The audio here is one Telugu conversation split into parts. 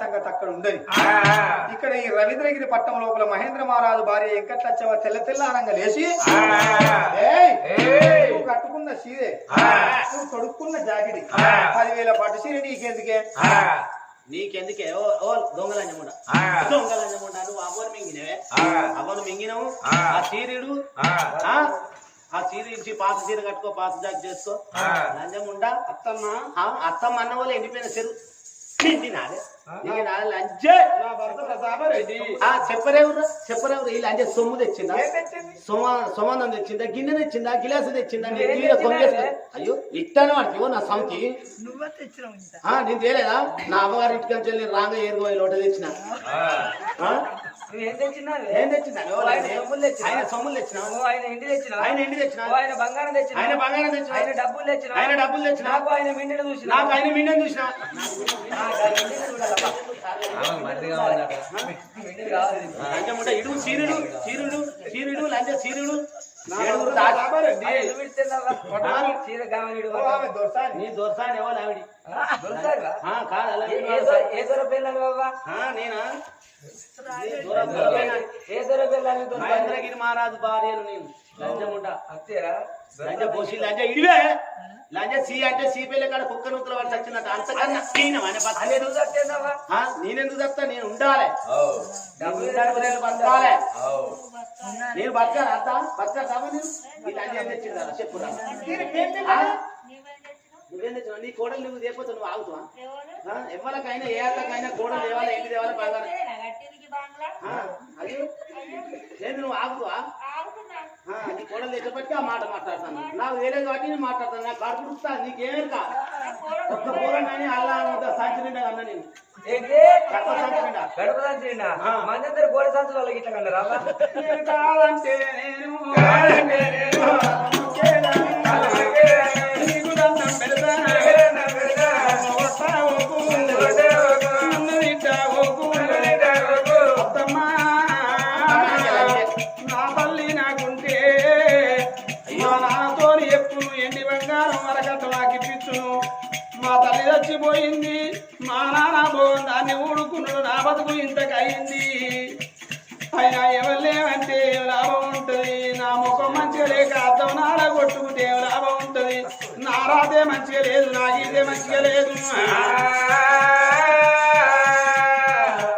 సంగతి అక్కడ ఉండదు ఇక్కడ ఈ రవీంద్రగిరి పట్టణం లోపల మహేంద్ర మహారాజు భార్య వెంకటలచ్చవ తెల్ల తెల్లారంగా లేచి ఏయ్, నువ్వు కట్టుకున్న సీరే నువ్వు తొడుక్కున్న జాకెట్ పదివేల పట్టు సీర నీకెందుకే? నీకెందుకే? ఓ ఓ దొంగలంజముండ. దొంగలంజముండ నువ్వు అవ్వను మింగినవే. అవ్వను మింగినవు. ఆ. సీరియడు ఆ. ఆ సీర ఇచ్చి పాత సీర కట్టుకో పాత జాక్ చేసుకో. లంజముండ అత్తమ్మ ఆ, అత్తమ్మ అన్న వాళ్ళు ఎండిపోయిన చెరు చెప్పరేవురా? చెప్పరేవురు? ఈ లంచే సొమ్ము తెచ్చిందా? సోమ సోమానం తెచ్చిందా? గిన్నె తెచ్చిందా? గిలాసు తెచ్చిందా? అయ్యో ఇట్టాను వాడికి నా ఆ, నేను తేలేదా నా అమ్మగారి ఇంటికి రాంగ ఏరుగోయి లోట తెచ్చిన. తెచ్చినావు ఏం తెచ్చిన ఓ, ఆయన సొమ్ములు తెచ్చినా? ఆయన సొమ్ములు తెచ్చిన? ఓ, ఆయన ఇంటి తెచ్చినావు ఆయన ఇంటి తెచ్చిన? ఓ, ఆయన బంగారం తెచ్చినావు ఆయన బంగారం తెచ్చిన? ఆయన డబ్బులు తెచ్చినావు ఆయన డబ్బులు తెచ్చిన? నాకు ఆయన మిండిని చూసిన? నాకు ఆయన మిండని చూసిన? లంచముంట ఇడు సీరుడు సీరుడు సీరుడు లంచ సీరుడు నీ దొరసాని ఎవరు ఆవిడి? కాదు ఏ- దొర- పిల్లలు బాబా నేనా? ఏ దొర మహేంద్రగిరి మహారాజు భార్యను నేను. లంచ పోసి లంచ ఇడివే. లంచ సి అంటే సి పిల్ల కాడ కుక్క నూతుల వాడు చచ్చినట్టు. అంతకన్నా నేనెందుకు చెప్తా? నేను ఉండాలి. బతకాలి. నేను బతకాలి అంత బతకాలి నేను? ఏం తెచ్చిందా చెప్పురా ఆ? నువ్వేం తెచ్చినావు నీ కోడలు నువ్వు లేకపోతే నువ్వు ఆగుతావా? ఎవరికైనా ఏ అక్కకైనా కోడలు తేవాలి ఏంటి తేవాలి బంగారం ఆ, అది లేదు నువ్వు ఆగుతావా? కోడలు తెచ్చబట్టి ఆ మాట మాట్లాడతాను. నాకు వేరే కాబట్టి నేను మాట్లాడతాను. నాకు కడుపు పుడుస్తా నీకేం కా? ఒక్క పోరాని అల్లా సంచి నిండా అన్న నేను. మనందరు గోడ సంచులు ఇట్లా కన్నా రావా? నేను కాదంటే నేను. నా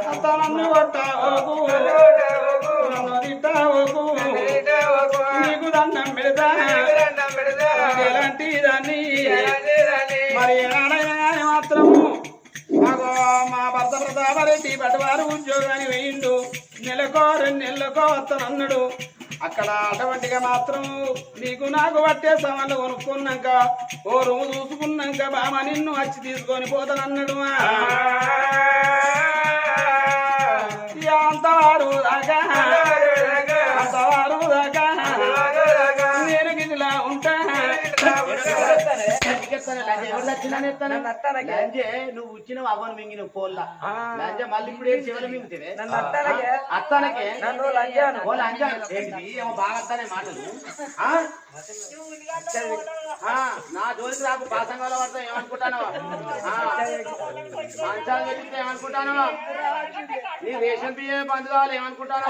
అత్త నన్ను నన్ను నీకు దండం పెడతా. ఎలాంటి దాన్ని మరి మాత్రము. మాకు మా భర్త ప్రతాపరెడ్డి బట్టవారు ఉద్యోగాన్ని వేయిండు నెలకో రెండు నెలలకో వస్తానన్నాడు అక్కడ అటువంటిగా మాత్రం నీకు నాకు పట్టే సామాన్లు కొనుక్కున్నాక ఓ రూము చూసుకున్నాక బామ నిన్ను వచ్చి తీసుకొని పోతానన్నాడు అంతవారు దాకా. అంతవారు దాకా. లంజే నువ్వు వచ్చినవు అవ్వను మింగిన పోల్లా లంజ మళ్ళీ ఇప్పుడు ఏం చెవులు నన్ను అత్తానకే. ఓ లంజా ఏమో బాగా అత్తానే మాటలు. నా జోలికి రాకు. పాసంగాలో పడతా ఏమనుకుంటాను? మంచాలు వెతికితే ఏమనుకుంటాను? నీ రేషన్ బియ్యం బంధు కావాలి. ఏమనుకుంటాను?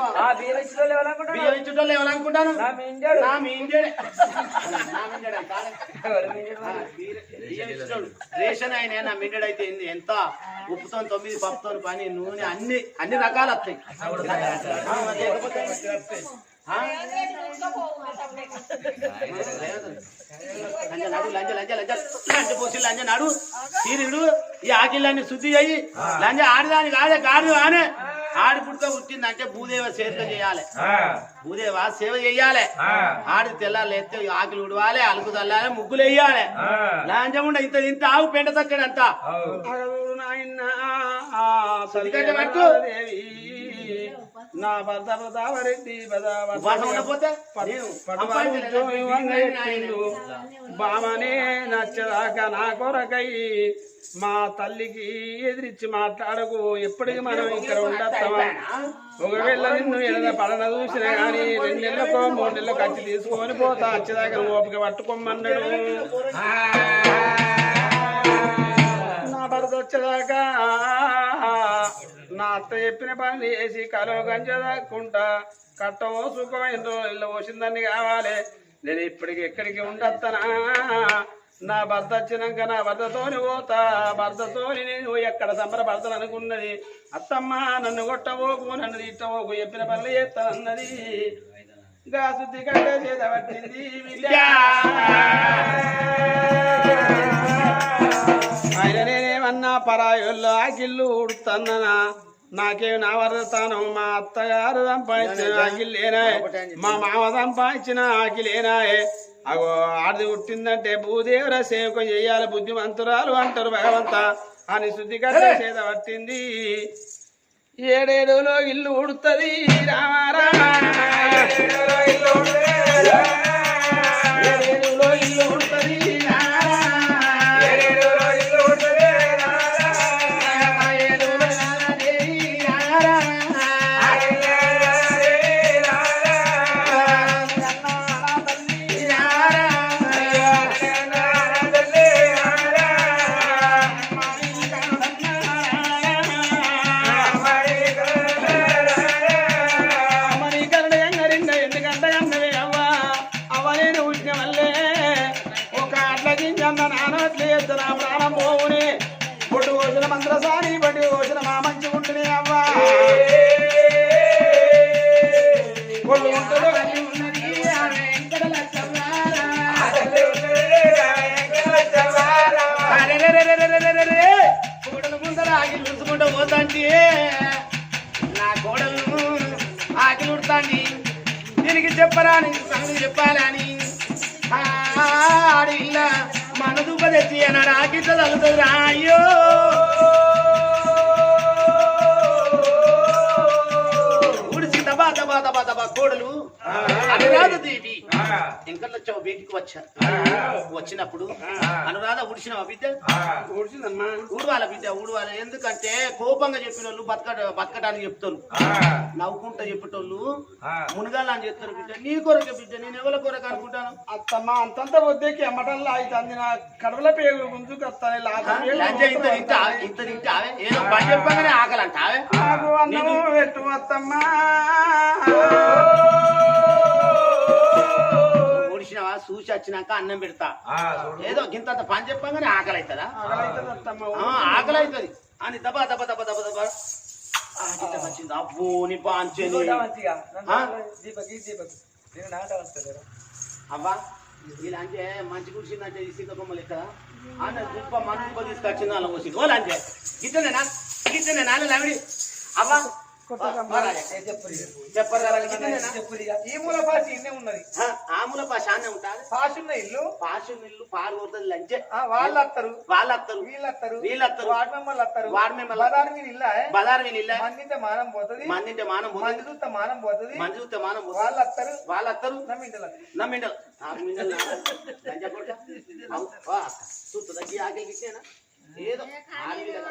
బియ్యం ఇచ్చుటోళ్ళు ఏమనుకుంటాను నా మీ ఇండియడే నా మిండడే. కాదు రేషన్ ఆయన నా మిండెడ్ అయితే ఏంది? ఎంత? ఉప్పుతో తొమ్మిది పప్పుతో పని నూనె అన్ని అన్ని రకాలు వస్తాయి. ఆ, పోసి లంజ తీరుడు ఈ ఆకిళ్ళని శుద్ధి చెయ్యి లంజ ఆడిదాని కాదే కాదు ఆనే. ఆడి పుట్టుక పుట్టిందంటే భూదేవ సేవ చేయాలి. భూదేవ సేవ చెయ్యాలి ఆడి తెల్లాలి ఎత్తే ఆకిలు ఉడవాలి అలుకు చల్లాలి ముగ్గులు వేయాలి. లాంజం ఉండ ఇంత ఇంత ఆవు పెంట తక్కడంతా పట్టు నా భర్త ప్రతాపరెడ్డి బామనే నచ్చదాకా నా కొరకై మా తల్లికి ఎదిరించి మాట్లాడకు. ఎప్పటికి మనం ఇక్కడ ఉండస్తామా ఒకవేళ నిన్ను ఎడద పడన చూసినా గాని రెండు నెలలకో మూడు నెలలకు వచ్చి తీసుకొని పోతా. వచ్చేదాకా ఓపిక పట్టుకోమన్నాడు. నా భర్త వచ్చేదాకా అత్త చెప్పిన పని చేసి కలవ గంజదాక్కుంటా కట్టమో సుఖమైన రోజుల్లో పోసిందని కావాలి. నేను ఇప్పటికి ఎక్కడికి ఉండత్తనా? నా భర్త వచ్చినాక నా భర్తతోని పోతా. భర్తతోని నేను ఎక్కడ సంబరపడతాను అనుకున్నది అత్తమ్మ నన్ను కొట్టబోకు నన్ను తిట్టబోకు చెప్పిన పనులు చేస్తానన్నది. గా శుద్ధి కంటే చేత పట్టింది ఆయన నేనేమన్నా పరాయుల్లో ఆకిళ్ళు ఉడుతున్నానా నాకేం నా వరతాను మా అత్తగారు సంపాదించిన ఆకిలేనా మా మామ సంపాదించిన ఆకిలేనాయే అగో ఆడిది పుట్టిందంటే భూదేవర సేవకం చేయాలి బుద్ధిమంతురాలు అంటారు భగవంత. అని శుద్ధి చేత పట్టింది. ఏడేడులో ఇల్లు ఉడుతుంది. రామారా చూసుకుంటూ నా కోడలు ఆకలి ఉడతాండి దీనికి చెప్పరాని సంగతి చెప్పాలని ఆడిల్ల మనదుప తెచ్చి అన్నాడు. ఆకిట్ల తగ్గుతుంది అయ్యో. దబా దబా దబా కోడలు. అనురాధ దేవి. వెంకటలచ్చవ బయటికి వచ్చారు. వచ్చినప్పుడు అనురాధ ఉడిసిన బిడ్డ? ఊడ్చిందమ్మా. ఊడవాల బిడ్డ ఊడవాల. ఎందుకంటే కోపంగా చెప్పిన వాళ్ళు బతక బతకడానికి చెప్తారు నవ్వుకుంటా చెప్పేటోళ్ళు మునగాల అని చెప్తారు బిడ్డ. నీ కొరకే బిడ్డ నేను ఎవరి కొరకు అనుకుంటాను? అత్తమ్మ అంతంత వద్దకి అమ్మటల్లా అవుతుంది నా కడవల పేగులు గుంజుకొస్తాయి లంచ ఇంత ఇంత తింటా ఏదో పని చెప్పగానే ఆకలి అంటావే నాకు అన్నము పెట్టు అత్తమ్మా. ఓడిసినవా వచ్చినాక అన్నం పెడతా. ఏదో గింత పని చెప్పగానే ఆకలి అవుతుందా ఆకలి అవుతుంది అని దబా దబ దబ దబ దబ. వచ్చింది అబ్బో నీ పాంచేది అబ్బా ఇలా అంటే మంచి కూర్చుందంటే ఈ సీతకొమ్మ లెక్క అన్న గొప్ప మనసుకు తీసుకొచ్చింది అలా పోసి వాళ్ళు అంటే ఇద్దరు నేను ఇద్దరు నేను అవ్వా ఈ ఉన్నది. ఆ మూల భాష అనే ఉంటారు భాష ఇల్లు. భాష ఇల్లు పాలు వాళ్ళు అత్తారు వాళ్ళు అత్తారు వీళ్ళు అత్తారు. వీళ్ళు అత్తారు. వాడి మిమ్మల్ని అత్తారు వాడి మిమ్మల్ని బదారు వీని మానం చూస్తే మానం పోతుంది. చూస్తే మానం వాళ్ళు అత్తారు వాళ్ళు ఏదో. ఆడవి కదా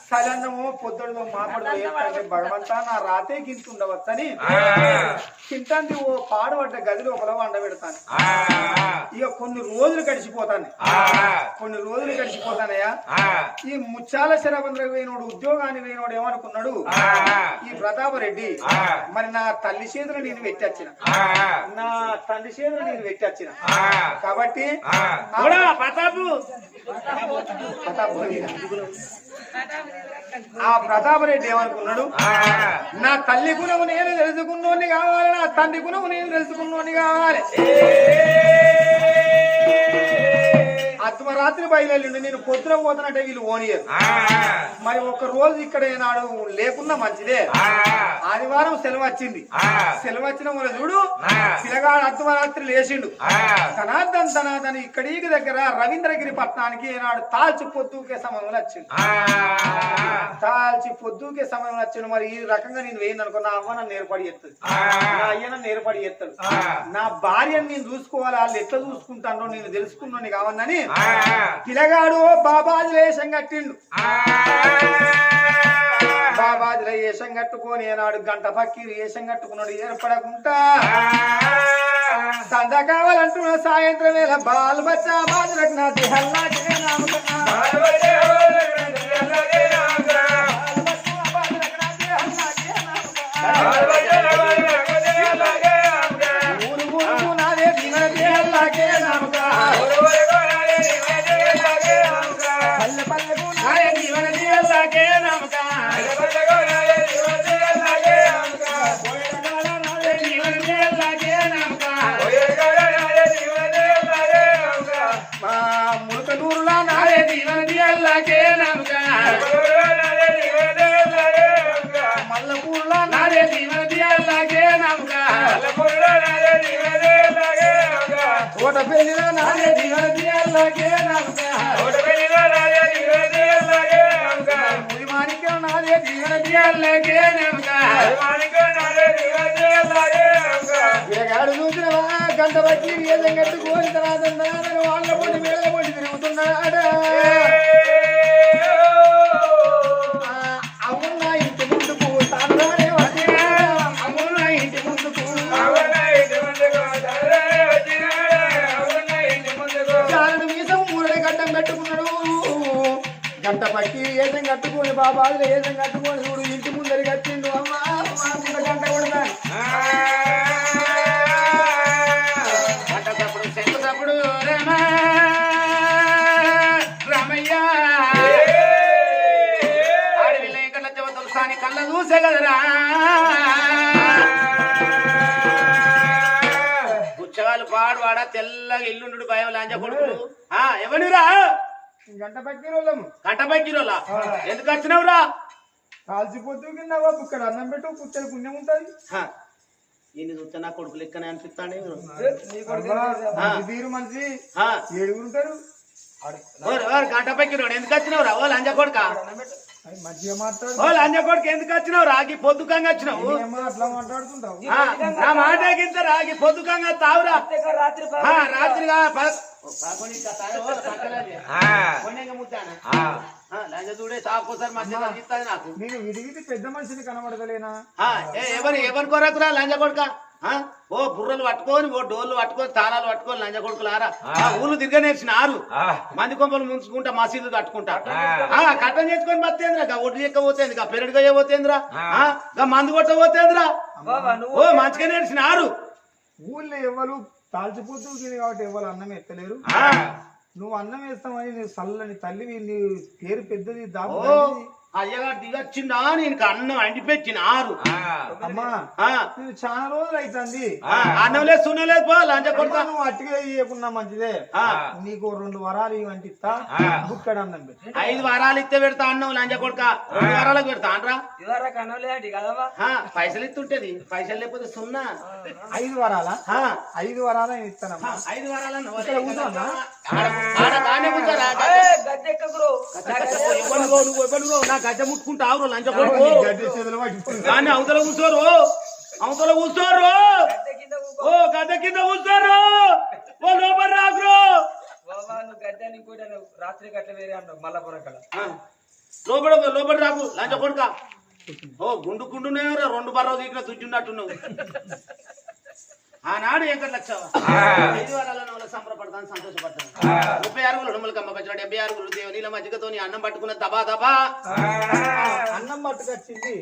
సలన్నము పొద్దుడు వేస్తుంటే భగవంతా నా రాతే గింతుండవచ్చని తింటాంది ఓ పాడుపడ్డ గదిలో ఒకలో వండ పెడతాను. ఇక కొన్ని రోజులు గడిచిపోతాను. కొన్ని రోజులు గడిచిపోతానయ్యా. ఈ ముచ్చాల శరబంద్ర వేణుడు ఉద్యోగాన్ని వేణుడు ఏమనుకున్నాడు? ఈ ప్రతాపరెడ్డి మరి నా తల్లి చేతులు నేను పెట్టొచ్చిన. నా తండ్రి చేతులు నేను పెట్టొచ్చిన. కాబట్టి ప్రతాపు! ప్రతాపరెడ్డి ఆ ప్రతాపరెడ్డి ఏమనుకున్నాడు? నా తల్లి గుణము నేను తెలుసుకున్నోని కావాలి నా తండ్రి గుణము నేను తెలుసుకున్నోని కావాలి. ఆ అర్ధమరాత్రి బయలుదేరిండు. నేను పొద్దున పోతానంటే వీళ్ళు ఓనియరు. మరి ఒక రోజు ఇక్కడ నాడు లేకున్నా మంచిదే. ఆదివారం సెలవు వచ్చింది సెలవు వచ్చిన మన చూడు పిల్లగాడు అర్ధమరాత్రి లేచిండు. ధనార్దన్ ధనార్దన్ ఇక్కడికి దగ్గర రవీంద్రగిరి పట్టణానికి ఈనాడు తాల్చి పొద్దుకే సమయంలో వచ్చింది తాల్చి పొద్దుకే సమయంలో వచ్చిండు. మరి ఈ రకంగా నేను వేయింది అనుకో నా అమ్మ నన్ను ఏర్పడి చేస్తుంది. నా ఏర్పడి చేస్తాడు. నా భార్యను నేను చూసుకోవాలి? వాళ్ళు ఎట్లా చూసుకుంటానో నేను తెలుసుకున్నాను కావన్నని పిల్లగాడు బాబాజీ వేషం కట్టిండు. బాబాజీల వేషం కట్టుకొని ఏనాడు గంట పక్కిరి వేషం కట్టుకున్నాడు. ఏర్పడకుండా సంద కావాలంటున్న సాయంత్రం వేళ బాల్ బచ్చా బాజులకు నా గంట బట్టి ఏదం కట్టుకొని తర్వాత వాళ్ళ పొడి మేళ పొడి తిరుగుతున్నాడా. కట్టుకోండి బాబా కట్టుకొని ఏదం కట్టుకొని చూడు ఇంటి ముందరి కట్టిండు అమ్మా గంట కూడా చెక్కుతప్పుడు రమా రమయ్య. కళ్ళ చూసే కదరా. పుచ్చగాలు పాడువాడ తెల్లగా ఇల్లుండు భయం లాంజ కొడుకులు. ఎవరిరా గంట పట్టి రోజులము కంటపక్కిరోలా ఎందుకు వచ్చినావురా? కాల్చిపోతూ కింద ఇక్కడ అన్నం పెట్టు పుచ్చలు పుణ్యం ఉంటుంది. ఈయన చూస్తే నా కొడుకు లెక్కనే అనిపిస్తానే మంచి తీరు మనిషి ఏడుగురు ఉంటారు. గంటపక్కిరోడు ఎందుకు వచ్చినావురా? ఓ లంజ కొడుక? అది మంచిగా మాట్లాడు ఓ లంజ కొడుకు ఎందుకు వచ్చినావు? రాగి పొద్దుకంగా వచ్చినావు. నా మాట గింత రాగి పొద్దుకంగా తావురా. రాత్రి ఆ, రాత్రిగా నేను విడిగితే పెద్ద మనిషిని కనబడతలేనా? ఎవరు ఎవరి కొరకురా లంజ కొడుక? ఆ? ఓ బుర్రలు పట్టుకొని ఓ డోర్లు పట్టుకొని తాళాలు పట్టుకొని లంజ కొడుకులారా ఆ. ఊళ్ళు తిరగనేసిన ఆరు. మంది కొంపలు ముంచుకుంటా మసీదు కట్టుకుంటా. ఆ, కట్టం చేసుకొని బతేంద్రా గా ఒడ్డు ఎక్క పోతేంది గా పెరడుగా పోతేంద్రా? ఆ, గా మందు కొట్ట పోతేంద్రా? ఓ మంచిగా నేర్చిన ఆరు. ఊళ్ళో ఎవరు తాల్చిపోతూ తిని కాబట్టి ఎవరు అన్నం ఎత్తలేరు. ఆ, నువ్వు అన్నం వేస్తామని నువ్వు చల్లని తల్లివి నీ పేరు పెద్దది దాపు అయ్యగారు దిగొచ్చిందా? నేను అన్నం అండిపెచ్చిన ఆరు. అమ్మా చాలా రోజులు అవుతుంది అన్నం లేదు సున్నం లేదు పో లంచ కొడుక నువ్వు అట్టిగా ఇవ్వకున్నా మంచిదే. ఆ. నీకు రెండు వరాలు ఇవ్వంటి ఇస్తా బుక్కడ అన్నం పెట్టి. ఐదు వారాలు ఇస్తే పెడతా అన్నం లంచ కొడుక రెండు వారాలకు పెడతా అనరా పైసలు ఇస్తుంటది. పైసలు లేకపోతే సున్నా. ఐదు వరాలా? ఆ, ఐదు వరాలు నేను ఇస్తానమ్మా. ఐదు వారాలన్న నా గడ్డ ముట్టుకుంటా ఆవురు లంచ. కానీ అవతల కూర్చోరు. అవతల కూర్చోరు. ఓ గడ్డ కింద కూర్చోరు. ఓ లోపల రాకురు. ఇంకోటి అన్నావు. రాత్రి గట్ల వేరే అన్నావు మల్లపురం లోపల లోపల రాకు లంచ కొడుక. ఓ గుండు గుండునే రెండు బర్ర దిగిన తుజ్జున్నట్టున్నావు ఆనాడు ఎంకట లక్ష ఐదు వారాలను వాళ్ళ సంబరపడతాను సంతోషపడతాను. ముప్పై ఆరు ఉడుమల కమ్మ పచ్చాడు డెబ్బై ఆరు దేవ నీళ్ళ మజ్జిగతో నీ అన్నం పట్టుకున్న దబా దబా. అన్నం పట్టుకొచ్చింది.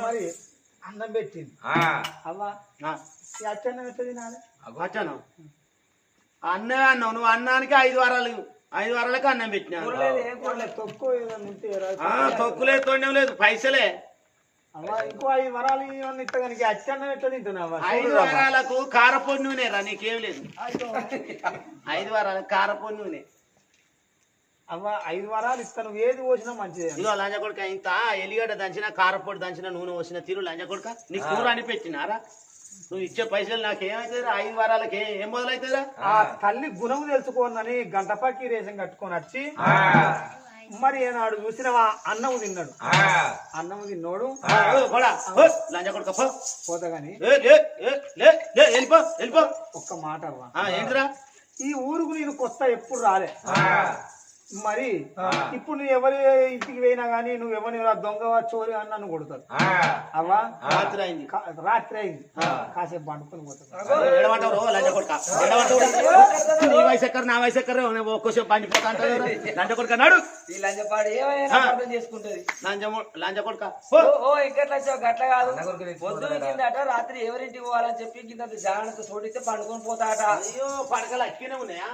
మరి అన్నం పెట్టింది. అవ్వా అన్నే అన్నావు నువ్వు అన్నానికి ఐదు వారాలు ఐదు వారాలకు అన్నం పెట్టినా కూరలేదు ఏం కూరలేదు తొక్కు ఏదైనా ఉంటే రా. ఆ, తొక్కు లేదు తొండం లేదు పైసలే. ఇంకో ఐదు వరాలు ఇవన్నీ ఇస్తా కనుక అచ్చన్నం ఎట్లా తింటున్నావా ఐదు వారాలకు కారపొడి నూనె రా నీకేం లేదు. ఐదు వారాలకు కారపొడి నూనె. అవ్వ ఐదు వరాలు ఇస్తా నువ్వు ఏది పోసినా మంచిదే ఇదిగో లంజ కొడుక ఇంత ఎలిగడ్డ దంచిన కారపొడి దంచిన నూనె వచ్చిన తిరు లంజ కొడుక. నీ కూర అనిపెట్టినారా నువ్వు ఇచ్చే పైసలు నాకు ఏమవుతుందిరా ఐదు వారాలకి ఏ- ఏం మొదలవుతుందిరా ఆ తల్లి గుణం తెలుసుకోనని గంటపాకి రేషన్ కట్టుకొని వచ్చి మరి ఏనాడు చూసినవా? అన్నం తిన్నాడు. అన్నం తిన్నోడు. ఓ, పోడా. ఓ, లంజ కొడుక పో. పోతా గాని ఏ, లే, ఏ, లే, లే, వెళ్ళిపో వెళ్ళిపో. ఒక్క మాట ఏంటిరా ఈ ఊరుకు నేను కొత్త ఎప్పుడు రాలే. మరి ఇప్పుడు నువ్వు ఎవరి ఇంటికి పోయినా గానీ నువ్వు ఎవరిని దొంగ చోరి అని నన్ను కొడతారు. అవ్వా? రాత్రి అయింది. రాత్రి అయింది. కాసేపు పండుకొని ఎడమంటావు నీ వయసు ఎక్కరు నా వయసు ఎక్కరు ఒక్కోసేపు పండిపోతా అంటారు లంజ కొడుక నాడు. ఈ లంచపాడు ఏమైనా చేసుకుంటది. లంజ లంజ కొడుక. ఓ వచ్చావు గట్ల కాదు. పొద్దున కిందట రాత్రి ఎవరింటికి పోవాలని చెప్పి కింద జాగ్రత్త చోటిస్తే పండుకొని పోతాట. అయ్యో పడకలు అక్కినే ఉన్నాయా?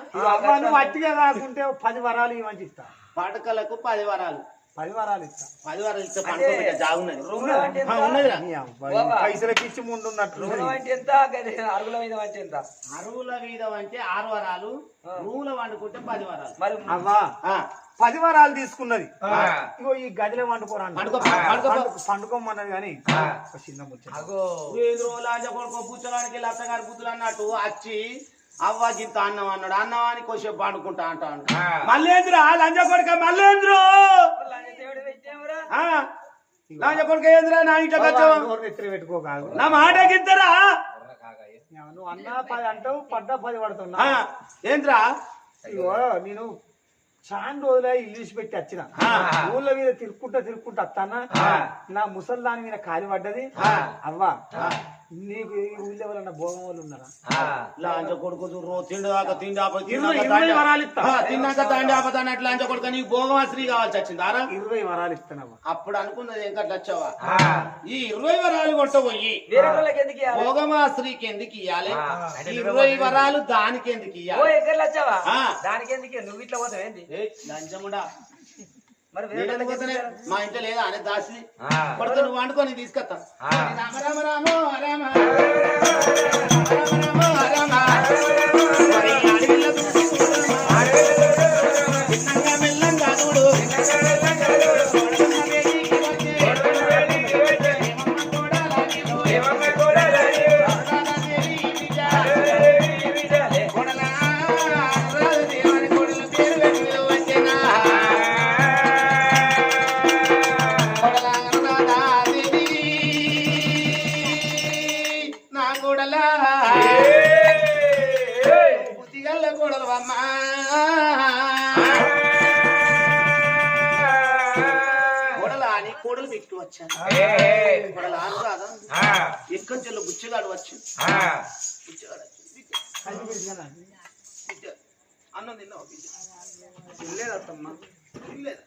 అట్టిగా కాకుంటే పది వరాలు ఇవ్వని ఇస్తా పడకలకు పది వారాలు. పది వరాలు ఇస్తా. పది వారాలు ఇస్తే పండుకోబెట్ట జాగున్నది రూమ్లో అంటే ఆ, ఎంత? ఉన్నదిరా. నీ అబ్బాయి బాబా. పైసలకి ఇచ్చి ముందున్నట్టు రూమ్లో అంటే ఎంత? గది అరుగుల మీద అంటే ఎంత? అరువుల వీధం అంటే ఆరు వారాలు రూముల వండుకుంటే పది వారాలు. మరి అవ్వా ఆ, పది వరాలు తీసుకున్నది. ఇగో ఈ గదిలో వండుకోరా అన్న. పండుకో, పండుకో. పండు- పండుకోమన్నది కానీ ఒక చిన్న ముచ్చట. అగో. ఏడు రోజులు ఆజ కొడుకో పుచ్చడానికి వెళ్ళి అత్తగారి పుత్తులు అన్నట్టు వచ్చి అవ్వ గింత అన్నం అన్నాడు. అన్నం అని కొద్దిసేపు పండుకుంటా అంటాను మల్లేంద్ర లంజ కొడుక మల్లేంద్ర! లంజ కొడుక ఏంద్రా నా ఇంట్లోకి వచ్చావా నోరు ఎత్తిరి పెట్టుకో కాదు. నా మాట గిద్దరా నువ్వు అన్నా పది అంటావు పడ్డా పది పడుతున్నా. ఏంద్రా? నేను చాలా రోజులే ఇల్లు పెట్టి వచ్చిన. ఊళ్ళ మీద తిరుక్కుంటా తిరుక్కుంటా వస్తానా నా ముసలి దాని మీద కాలి పడ్డది అవ్వా నీకు ఊళ్ళో ఎవరన్నా భోగం వాళ్ళు ఉన్నారా లాంజ కొడుకు రో తిండి దాకా తిండి. తిన్నాక తాండి లాంజ కొడుకు నీకు భోగమాశ్రీ కావాల్సి వచ్చింది ఆరా? ఇరవై వరాలు ఇస్తానవ్వా. అప్పుడు అనుకున్నది వెంకట వచ్చావా? ఈ ఇరవై వరాలు కొట్టబోయి? భోగమాశ్రీకి ఎందుకు ఇయ్యాలి? ఇరవై వరాలు దానికి ఎందుకు ఓ ఇయ్యాలి. దానికి ఎందుకు నువ్వు ఇట్లా పోతావు ఏంది ఏయ్, లంచముడా? మా ఇంట్లో లేదా అనే దాసి కొడుకు నువ్వు వండుకొని తీసుకొస్తా రామ రామ రామ రామ రామ రామ మెల్లంగా చూడు. అని కోడలు పెట్టి వచ్చాను. కొడలా అని కాదా ఎక్కడి చెల్లు బుచ్చగాడు వచ్చి బుచ్చగాడు. అన్నం తిన్నావు లేదత్తమ్మా తినలేదా.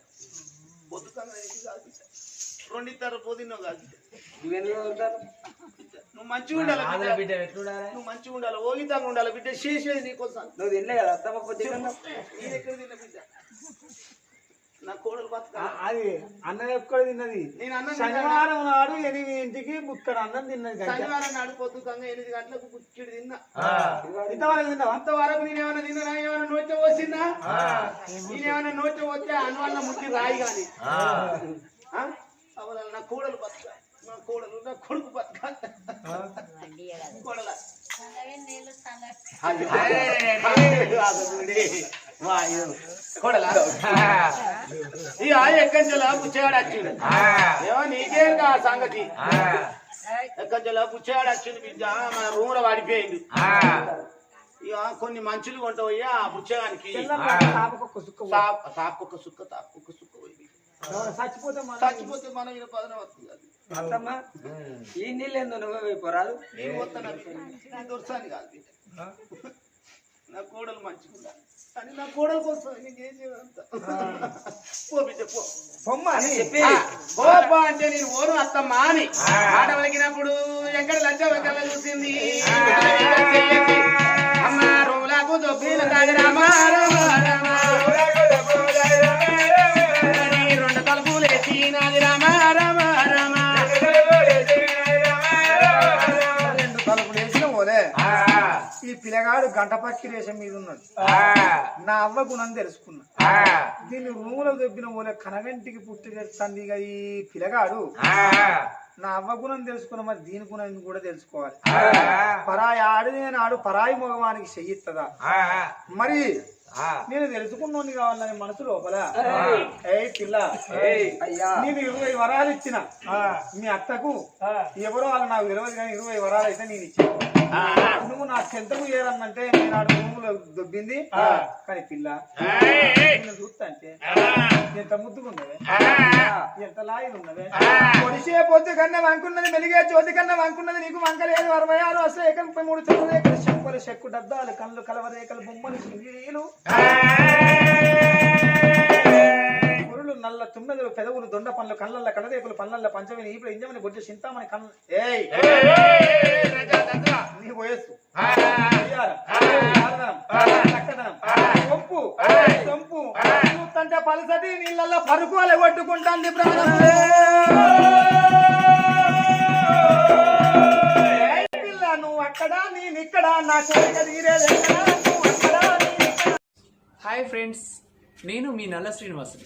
పొద్దుకన్నా కాదు రెండిద్దరు పోదిన్నావు కాదు నువ్వు మంచిగా ఉండాలి బిడ్డ. బిడ్డ ఎట్లుండాలి నువ్వు మంచిగా ఉండాలి ఓగితంగా ఉండాలి బిడ్డ. చేసేది నీకోసం నువ్వు తినలే కదా అత్తమ్మ కొద్దిగా నేను ఎక్కడ తిన్నా బిడ్డ. నా కోడలు బతుక ఆ- అది అన్నం ఎక్కడ తిన్నది. నేను అన్నం తిన్నాను. శనివారం నాడు ఎనిమిదింటికి ముక్కడు అన్నం తిన్నది గంట. శనివారం నాడు పొద్దుకంగా ఎనిమిది గంటలకు బుచ్చిడి తిన్నా. ఇంతవరకు తిన్నావా? అంతవరకు నేనేమన్నా తిన్నా ఏమైనా నోట్ల పోసిందా? నేనేమన్నా నోట్ల పోతే అనువల్ల ముట్టి రాయి కానీ అవల నా కోడలు బతుక నా కోడలు నా కొడుకు బతుక. కోడల. కోడలా. ఈ ఆ ఎక్కంచెలా బుచ్చగాడు వచ్చిండు ఏమో నీకేం కా సంగతి? ఎక్కంచెలా బుచ్చగాడు వచ్చిండు బిడ్డ? మన రూమ్లో పడిపోయింది ఇక కొన్ని మంచులు ఆ తాపకొక్క సుక్క పోయి. తాప్- తాపుకొక్క సుక్క తాపుకొక్క చచ్చిపోతే మన చచ్చిపోతే మనం ఈయన పదన వస్తుంది అది. అత్తమ్మ ఈ నీళ్ళు ఏందో నువ్వే పోయిపోరాదు నేను పోతాను దొరసాని కాదు. నా కోడలు మంచిగా కానీ నా కోడలు కోసం నీకేం చేయాలంత పో బిడ్డ పో. పొమ్మని చెప్పి. ఓపా అంటే నేను ఓను అత్తమ్మా అని. ఆట వలికినప్పుడు ఎక్కడ లంచ చూసింది. అమ్మ రోలకు దొబ్బిన రామ. పిల్లగాడు గంట పక్కి రేషం మీద ఉన్నాడు. నా అవ్వ గుణం తెలుసుకున్నా. దీన్ని రూములో దొబ్బిన పోలే కనగంటికి పుట్టి తెస్తుంది ఇక ఈ పిల్లగాడు నా అవ్వ గుణం తెలుసుకున్న మరి దీని గుణం కూడా తెలుసుకోవాలి. పరాయి ఆడినే నాడు పరాయి మగవానికి చెయ్యిస్తుందా మరి నేను తెలుసుకున్నోని కావాలని మనసు లోపల. ఏ పిల్ల. అయ్యా. నేను ఇరవై వరాలు ఇచ్చిన. మీ అత్తకు ఎవరో వాళ్ళు నాకు తెలియదు కానీ ఇరవై వరాలు అయితే నేను ఇచ్చిన నువ్వు నా చెంతకు ఏరన్నంటే నేను ఆడు రూములో దొబ్బింది. కానీ పిల్ల నిన్ను చూస్తా అంటే ఎంత ముద్దుకున్నవే ఎంత లాయిలు ఉన్నవే పొడిసే పొద్దు కన్నా వంకున్నది మెలిగే చోతి కన్నా వంకున్నది నీకు వంకలేదు. అరవై ఆరు వస్తాయి ఎకరం ముప్పై మూడు చంద్రరేఖలు చెప్పులు చెక్కు డబ్బాలు కళ్ళు కలవరేఖలు బొమ్మలు పురులు నల్ల తుమ్మెదలు పెదవులు దొండ పండ్లు కళ్ళల్ల కడరేకులు పళ్ళల్ల పంచమిని ఇప్పుడు ఇంజమని బొడ్డు చింతామని కళ్ళ ఏయ్! నీ వయస్సు. సొంపు సొంపు చూస్తుంటే పలసటి నీళ్ళల్లో పరుకోలే కొట్టుకుంటాంది ప్రాణం. పిల్ల నువ్వు అక్కడ నేను ఇక్కడ నా కోరిక హాయ్ ఫ్రెండ్స్ నేను మీ నల్ల శ్రీనివాసుని.